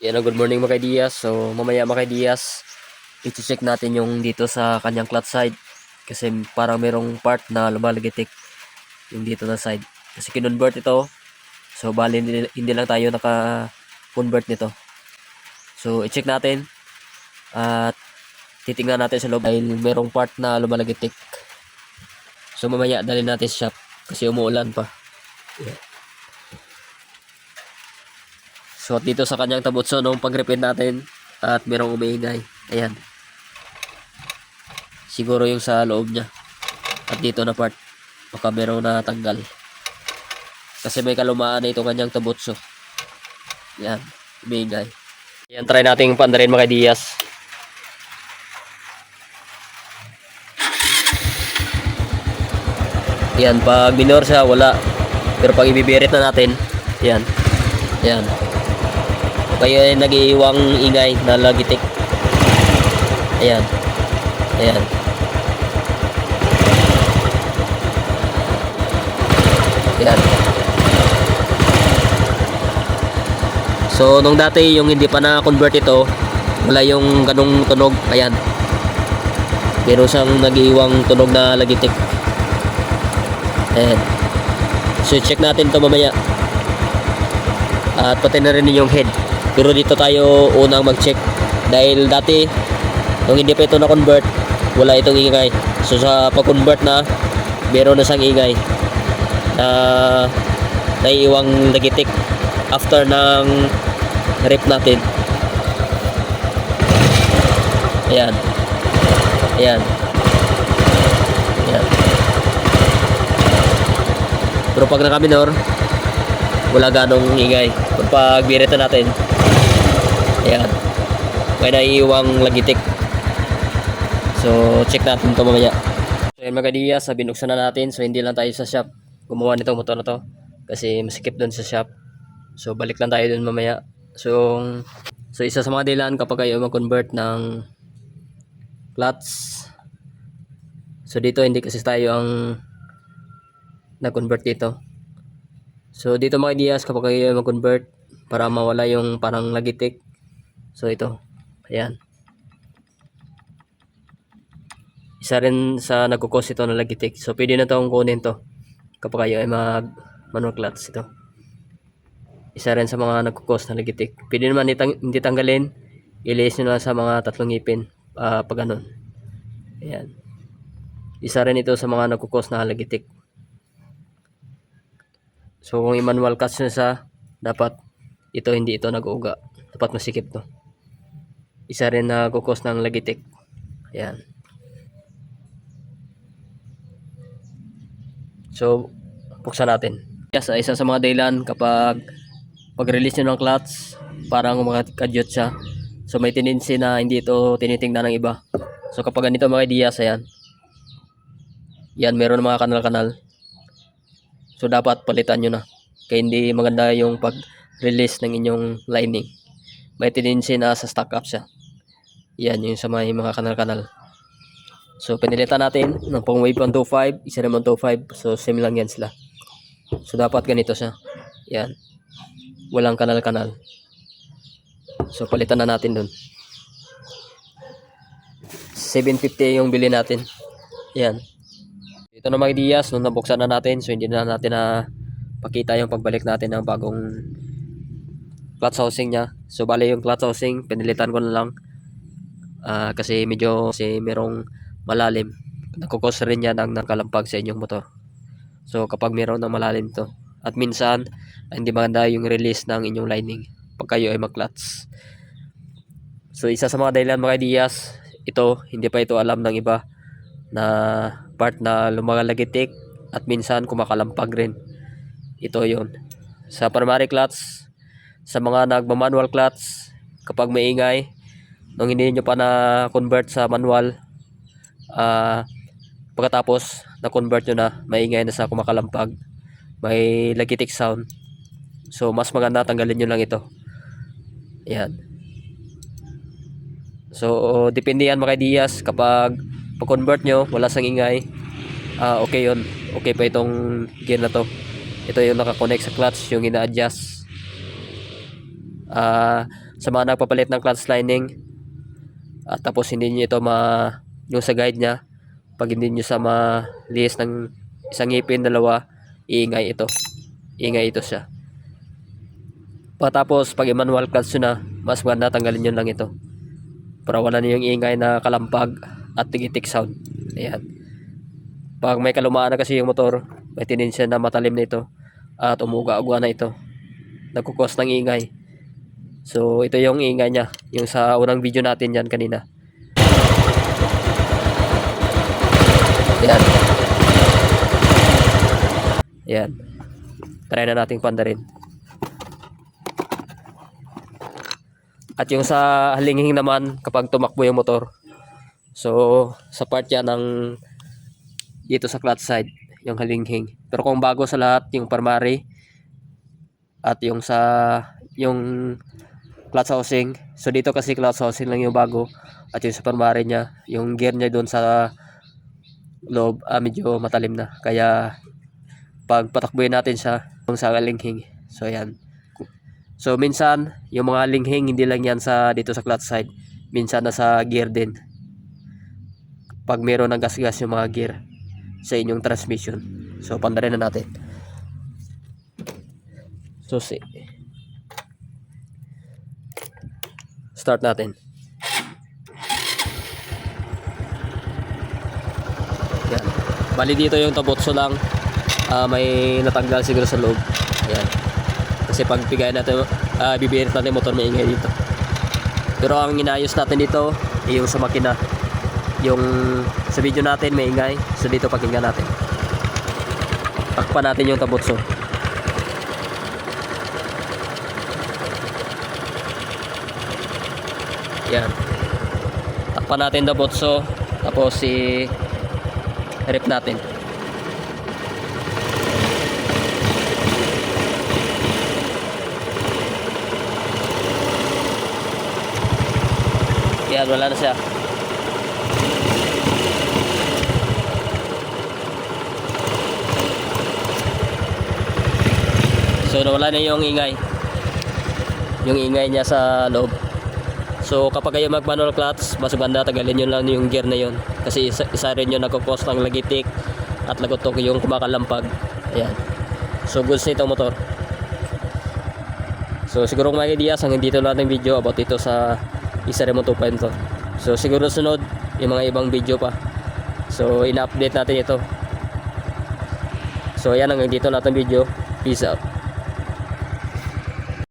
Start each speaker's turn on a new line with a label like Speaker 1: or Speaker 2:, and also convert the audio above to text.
Speaker 1: Yan ang good morning mga kaidiyas. So mamaya mga kaidiyas, i-check natin yung dito sa kanyang clutch side. Kasi parang merong part na lumalagitik yung dito na side. Kasi kinonvert ito. So bali hindi, lang tayo naka-convert nito. So i-check natin. At titingnan natin sa loob dahil merong part na lumalagitik. So mamaya dalhin natin sa shop kasi umuulan pa. Yeah. So dito sa kanyang tabutso nung pag-repair natin at merong umiingay. Ayan. Siguro yung sa loob niya. At dito na part. Baka merong natanggal. Kasi may kalumaan na itong kanyang tabutso. Ayan. Umiingay. Ayan, try nating pandarin mga Diaz. Ayan, pag minor siya, wala. Pero pag ibibirit na natin, ayan. Ayan. Kaya nag-iiwang ingay na lagitik. Ayan. Ayan. Ayan. So, nung dati yung hindi pa na-convert ito, wala yung ganong tunog. Ayan. Meron siyang nag-iiwang tunog na lagitik. Ayan. So, check natin to mamaya. At pati na rin yung head. Pero dito tayo unang mag-check. Dahil dati, nung hindi pa ito na-convert, wala itong ingay. So sa pag-convert na, meron na siyang ingay. Na naiiwang nagitik after ng rip natin. Ayan. Ayan. Ayan. Pero pag naka-minor, wala ganong ingay. Pag birita natin, ayan, may naiiwang lagitik. So, check natin ito mamaya. So, yun mga diya, sa binuksan na natin. So, hindi lang tayo sa shop. Gumawa nitong motor na to. Kasi masikip doon sa shop. So, balik lang tayo doon mamaya. So, so isa sa mga dahilan kapag kayo mag-convert ng clutch. So, dito hindi kasi tayo ang nag-convert dito. So dito mga ideas kapag kayo mag-convert para mawala yung parang lagitik. So ito. Ayan. Isa rin sa nagkukos ito na lagitik. So pwede na itong kunin to kapag kayo ay mag manual clutch ito. Isa rin sa mga nagkukos na lagitik. Pwede naman itang, hindi tanggalin. Ilis nyo na sa mga tatlong ngipin uh, pag ganun. Ayan. Isa rin ito sa mga nagkukos na lagitik. So kung i-manual cuts nyo sa dapat ito hindi ito nag-uga. Dapat masikip to. Isa rin na kukos ng lagitik. Ayan. So buksan natin. Yes, isa sa mga dahilan kapag pag-release nyo ng clutch parang umakadyot siya. So may tendency na hindi ito tinitingnan ng iba. So kapag ganito mga ideas, ayan. Yan, meron mga kanal-kanal. So dapat palitan nyo na. Kaya hindi maganda yung pag-release ng inyong lining. May tendency na sa stock up siya. Yan yung sa may mga kanal-kanal. So pinilitan natin ng pang wave 125, isa naman 125. So same lang yan sila. So dapat ganito siya. Yan. Walang kanal-kanal. So palitan na natin dun. 750 yung bili natin. Yan. Ito na mga ideas, nung nabuksan na natin, so hindi na natin na pakita yung pagbalik natin ng bagong clutch housing niya. So bali yung clutch housing, pinilitan ko na lang. Ah, kasi medyo kasi merong malalim. Nagkukos rin yan ng nakalampag sa inyong motor. So kapag meron ng malalim to. At minsan, hindi maganda yung release ng inyong lining pag kayo ay mag-clutch. So isa sa mga dahilan mga ideas, ito, hindi pa ito alam ng iba na part na lumalagitik at minsan kumakalampag rin. Ito yon Sa primary clutch, sa mga nagma-manual clutch, kapag maingay, nung hindi nyo pa na-convert sa manual, ah pagkatapos na-convert nyo na, maingay na sa kumakalampag, may lagitik sound. So, mas maganda tanggalin nyo lang ito. Ayan. So, depende yan mga ideas kapag pag-convert nyo, wala sang ingay, ah okay yon Okay pa itong gear na to. Ito yung nakakonect sa clutch, yung ina-adjust. Ah, sa mga nagpapalit ng clutch lining at tapos hindi niyo ito ma yung sa guide niya pag hindi niyo sa malihis ng isang ngipin dalawa iingay ito. Ingay ito siya. Patapos pag manual clutch na mas maganda tanggalin yun lang ito. Para wala na yung ingay na kalampag at tigitik sound. Ayan. Pag may kalumaan na kasi yung motor may tendency na matalim na ito at umuga-uga na ito. Nagkukos ng ingay. So ito yung ingay niya yung sa unang video natin yan kanina. Yan yan try na nating pandarin. At yung sa halinging naman kapag tumakbo yung motor so sa part yan ng dito sa clutch side yung halinghing pero kung bago sa lahat yung primary at yung sa yung clutch housing so dito kasi clutch housing lang yung bago at yung sa primary niya yung gear niya doon sa loob ah, medyo matalim na. Kaya pag patakbuhin natin siya yung sa halinghing so yan so minsan yung mga linghing hindi lang yan sa dito sa clutch side. Minsan nasa gear din pag meron ng gas-gas yung mga gear sa inyong transmission. So, pandarin na natin. Susi. Start natin. Yan. Bali dito yung tabotso lang. Ah, may natanggal siguro sa loob. Ayan. Kasi pag bigay natin, uh, bibirit natin motor may ingay dito. Pero ang inayos natin dito, ay yung sa makina yung sa video natin may ingay. So dito pakinggan natin. Takpan natin yung tabutso. Yan. Takpan natin tabutso. Tapos si rip natin. Yan wala na siya So nawala na yung ingay. Yung ingay niya sa loob. So kapag kayo mag manual clutch, mas maganda tagalin nyo lang yung gear na yun. Kasi isa, isa rin yung nagkukos ng lagitik at lagotok yung kumakalampag. Ayan. So goods nito motor. So siguro mga ideas hanggang dito ng video about ito sa isa rin 2.0. So siguro sunod yung mga ibang video pa. So ina-update natin ito. So yan hanggang dito natin video. Peace out.